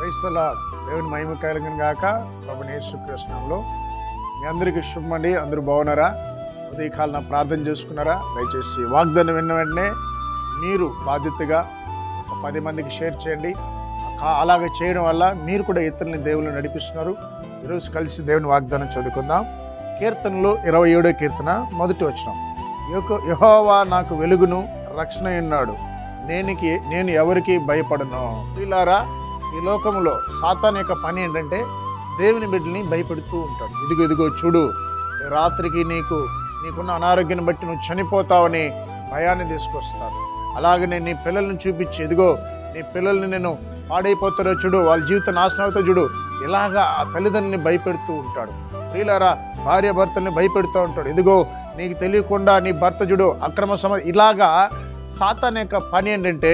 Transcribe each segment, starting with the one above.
క్రైస్తల దేవుని మహిమ కలగను గాక ప్రభు కృష్ణంలో మీ అందరికీ శుభమండి. అందరూ బాగున్నారా? ఉదయకాలం ప్రార్థన చేసుకున్నారా? దయచేసి వాగ్దానం విన్న వెంటనే మీరు బాధ్యతగా ఒక పది మందికి షేర్ చేయండి. అలాగే చేయడం వల్ల మీరు కూడా ఇతరులని దేవుళ్ళు నడిపిస్తున్నారు. ఈరోజు కలిసి దేవుని వాగ్దానం చదువుకుందాం. కీర్తనలో ఇరవై ఏడో కీర్తన మొదటి వచ్చినాం యహోవా నాకు వెలుగును రక్షణ ఉన్నాడు నేనికి నేను ఎవరికి భయపడను. వీళ్ళారా ఈ లోకంలో సాతాన్ యొక్క పని ఏంటంటే దేవుని బిడ్డల్ని భయపెడుతూ ఉంటాడు. ఇదిగో ఇదిగో చూడు రాత్రికి నీకు నీకున్న అనారోగ్యాన్ని బట్టి నువ్వు చనిపోతావని భయాన్ని తీసుకొస్తాను అలాగే నేను నీ పిల్లల్ని చూపించి ఇదిగో నీ పిల్లల్ని నేను పాడైపోతారో చూడు వాళ్ళ జీవితం నాశనం అవుతారో చూడు ఇలాగా ఆ తల్లిదండ్రుని భయపెడుతూ ఉంటాడు. ప్రియులారా భార్య భర్తని భయపెడుతూ ఉంటాడు. ఇదిగో నీకు తెలియకుండా నీ భర్త చూడు అక్రమ సమ ఇలాగా సాతాన్ యొక్క పని ఏంటంటే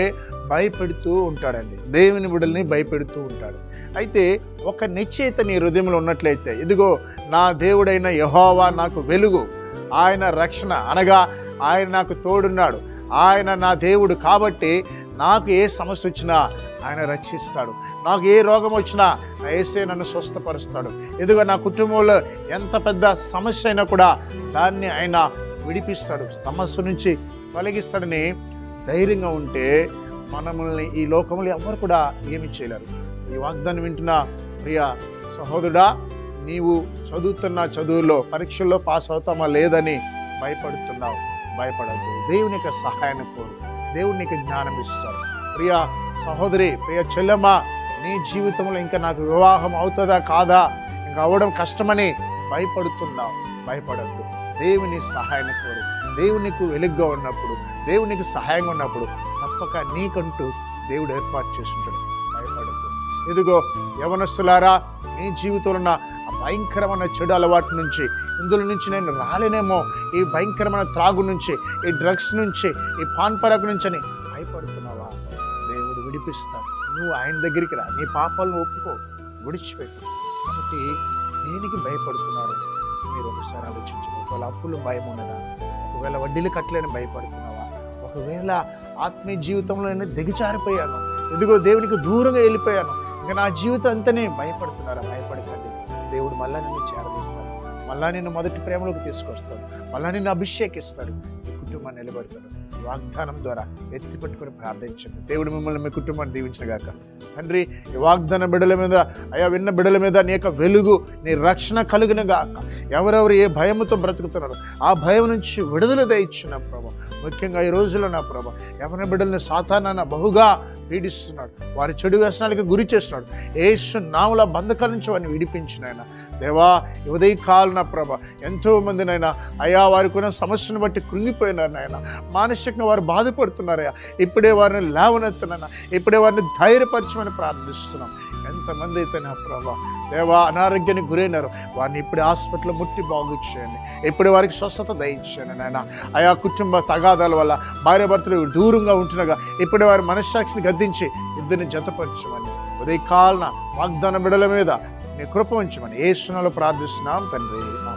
భయపెడుతూ ఉంటాడండి. దేవుని బిడ్డల్ని భయపెడుతూ ఉంటాడు. అయితే ఒక నిశ్చయిత నీ హృదయంలో ఉన్నట్లయితే ఇదిగో నా దేవుడైన యహోవా నాకు వెలుగు. ఆయన రక్షణ అనగా ఆయన నాకు తోడున్నాడు. ఆయన నా దేవుడు కాబట్టి నాకు ఏ సమస్య వచ్చినా ఆయన రక్షిస్తాడు. నాకు ఏ రోగం వచ్చినా నా ఏసే నన్ను స్వస్థపరుస్తాడు. ఇదిగో నా కుటుంబంలో ఎంత పెద్ద సమస్య అయినా కూడా దాన్ని ఆయన విడిపిస్తాడు. సమస్య నుంచి తొలగిస్తాడని ధైర్యంగా ఉంటే మనల్ని ఈ లోకంలో ఎవరు కూడా ఏమి చేయలేరు. ఈ వాగ్దానం వింటున్న ప్రియ సహోదరుడా నీవు చదువుతున్న చదువుల్లో పరీక్షల్లో పాస్ అవుతామా లేదని భయపడుతున్నావు. భయపడద్దు. దేవుని యొక్క సహాయాన్ని కోరు. దేవుని నీకు జ్ఞానం ఇస్తారు. ప్రియ సహోదరి ప్రియ చెల్లెమ్మ నీ జీవితంలో ఇంకా నాకు వివాహం అవుతుందా కాదా? ఇంకా అవ్వడం కష్టమని భయపడుతున్నావు. భయపడద్దు. దేవుని సహాయాన్ని కోరు. దేవుడు నీకు వెలుగ్గా ఉన్నప్పుడు దేవుడు నీకు సహాయంగా ఉన్నప్పుడు తప్పక నీకంటూ దేవుడు ఏర్పాటు చేస్తుంటాడు భయపడద్దు ఇదిగో యవనస్తులారా మీ జీవితంలో ఉన్న ఆ భయంకరమైన చెడు అలవాటు నుంచి ఇందులో నుంచి నేను రాలేనేమో ఈ భయంకరమైన త్రాగు నుంచి ఈ డ్రగ్స్ నుంచి ఈ పాన్ పరాకు నుంచి అని భయపడుతున్నావా? దేవుడు విడిపిస్తాడు. నువ్వు ఆయన దగ్గరికి రా. నీ పాపాలను ఒప్పుకో. విడిచిపెట్టు. కాబట్టి దేనికి భయపడుతున్నారు? మీరు ఒకసారి ఆలోచించండి. ఒకవేళ అప్పులు భయం ఉన్నదా? ఒకవేళ వడ్డీలు కట్టలేని భయపడుతున్నావా? ఒకవేళ ఆత్మీయ జీవితంలో నేను దిగజారిపోయాను ఇదిగో దేవునికి దూరంగా వెళ్ళిపోయాను. ఇంకా నా జీవితం అంతనే. భయపడుతున్నారా? భయపడకండి. దేవుడు మళ్ళా నిన్ను చేరదీస్తాడు. మళ్ళా నిన్ను మొదటి ప్రేమలోకి తీసుకొస్తాడు. మళ్ళా నిన్ను అభిషేకిస్తాడు. నీ కుటుంబాన్ని నిలబెడతాడు వాగ్దానం ద్వారా ఎత్తిపట్టుకుని ప్రార్థించండి. దేవుడు మిమ్మల్ని మీ కుటుంబాన్ని దీవించగాక. తండ్రి ఈ వాగ్దాన బిడల మీద అయా విన్న బిడల మీద నీ యొక్క వెలుగు నీ రక్షణ కలుగును గాక ఎవరెవరు ఏ భయముతో బ్రతుకుతున్నారో ఆ భయం నుంచి విడుదల దయచ్చిన ప్రభా. ముఖ్యంగా ఈ రోజుల్లో నా ప్రభా ఎవరి బిడ్డల్ని సాతాన బహుగా పీడిస్తున్నాడు. వారి చెడు వ్యసనాలకి గురి చేస్తున్నాడు. ఏసు నాముల బంధకాల నుంచి వారిని విడిపించిన ఆయన దేవా ఈ ఉదయకాల నా ప్రభ ఎంతోమందినైనా అయా వారికి ఉన్న సమస్యను బట్టి కృంగిపోయినారు నాయన. మానసికంగా వారు బాధపడుతున్నారయ్యా. ఇప్పుడే వారిని లేవనెత్తనన్నా ఇప్పుడే వారిని ధైర్యపరచమని ప్రార్థిస్తున్నాం. ఎంతమంది అయితే నా ప్రభా దేవా అనారోగ్యానికి గురైనారు. వారిని ఇప్పుడే హాస్పిటల్లో ముట్టి బాగు చేయండి. ఇప్పుడే వారికి స్వస్థత దయచేయండి నాయన. ఆయా కుటుంబ తగాదాల వల్ల భార్యాభర్తలు దూరంగా ఉంటుండగా ఇప్పుడే వారి మనశ్శాక్షిని గద్దించి ఇద్దరిని జతపరచమని ఉదయకాలన వాగ్దాన బిడల మీద నీ కృప ఉంచమని ఏ ప్రార్థిస్తున్నాం తండ్రి.